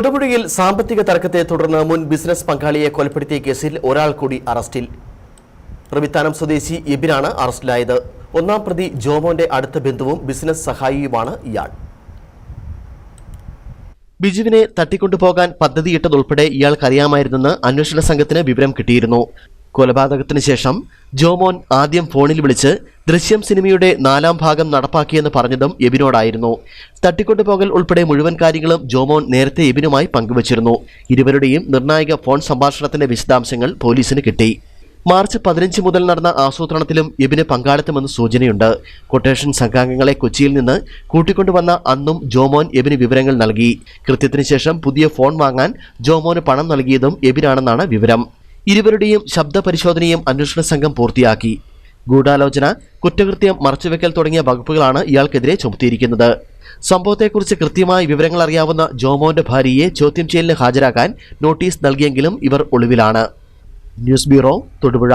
തൊടുപുഴയിൽ സാമ്പത്തിക തർക്കത്തെ തുടർന്ന് മുൻ ബിസിനസ് പങ്കാളിയെ കൊലപ്പെടുത്തിയ കേസിൽ ഒരാൾ കൂടി അറസ്റ്റിൽ. റബിത്താനം സ്വദേശി എബിനാണ് അറസ്റ്റിലായത്. ഒന്നാം പ്രതി ജോമോന്റെ അടുത്ത ബന്ധുവും ബിസിനസ് സഹായിയുമാണ് ഇയാൾ. ബിജുവിനെ തട്ടിക്കൊണ്ടുപോകാൻ പദ്ധതിയിട്ടതുൾപ്പെടെ ഇയാൾക്കറിയാമായിരുന്നെന്ന് അന്വേഷണ സംഘത്തിന് വിവരം കിട്ടിയിരുന്നു. കൊലപാതകത്തിന് ശേഷം ജോമോൻ ആദ്യം ഫോണിൽ വിളിച്ച് ദൃശ്യം സിനിമയുടെ നാലാം ഭാഗം നടപ്പാക്കിയെന്ന് പറഞ്ഞതും എബിനോടായിരുന്നു. തട്ടിക്കൊണ്ടുപോകൽ ഉൾപ്പെടെ മുഴുവൻ കാര്യങ്ങളും ജോമോൻ നേരത്തെ എബിനുമായി പങ്കുവച്ചിരുന്നു. ഇരുവരുടെയും നിർണായക ഫോൺ സംഭാഷണത്തിന്റെ വിശദാംശങ്ങൾ പോലീസിന് കിട്ടി. മാർച്ച് പതിനഞ്ച് മുതൽ നടന്ന ആസൂത്രണത്തിലും എബിന് പങ്കാളിത്തമെന്ന് സൂചനയുണ്ട്. കൊട്ടേഷൻ സംഘാംഗങ്ങളെ കൊച്ചിയിൽ നിന്ന് കൂട്ടിക്കൊണ്ടുവന്ന അന്നും ജോമോൻ എബിന് വിവരങ്ങൾ നൽകി. കൃത്യത്തിന് ശേഷം പുതിയ ഫോൺ വാങ്ങാൻ ജോമോന് പണം നൽകിയതും എബിനാണെന്നാണ് വിവരം. ഇരുവരുടെയും ശബ്ദ പരിശോധനയും അന്വേഷണ സംഘം പൂർത്തിയാക്കി. ഗൂഢാലോചന കുറ്റകൃത്യം മറച്ചുവെക്കൽ തുടങ്ങിയ വകുപ്പുകളാണ് ഇയാൾക്കെതിരെ ചുമത്തിയിരിക്കുന്നത്. സംഭവത്തെക്കുറിച്ച് കൃത്യമായ വിവരങ്ങൾ അറിയാവുന്ന ജോമോന്റെ ഭാര്യയെ ചോദ്യം ചെയ്യലിന് ഹാജരാക്കാൻ നോട്ടീസ് നൽകിയെങ്കിലും ഇവർ ഒളിവിലാണ്. News bureau Thodupuzha.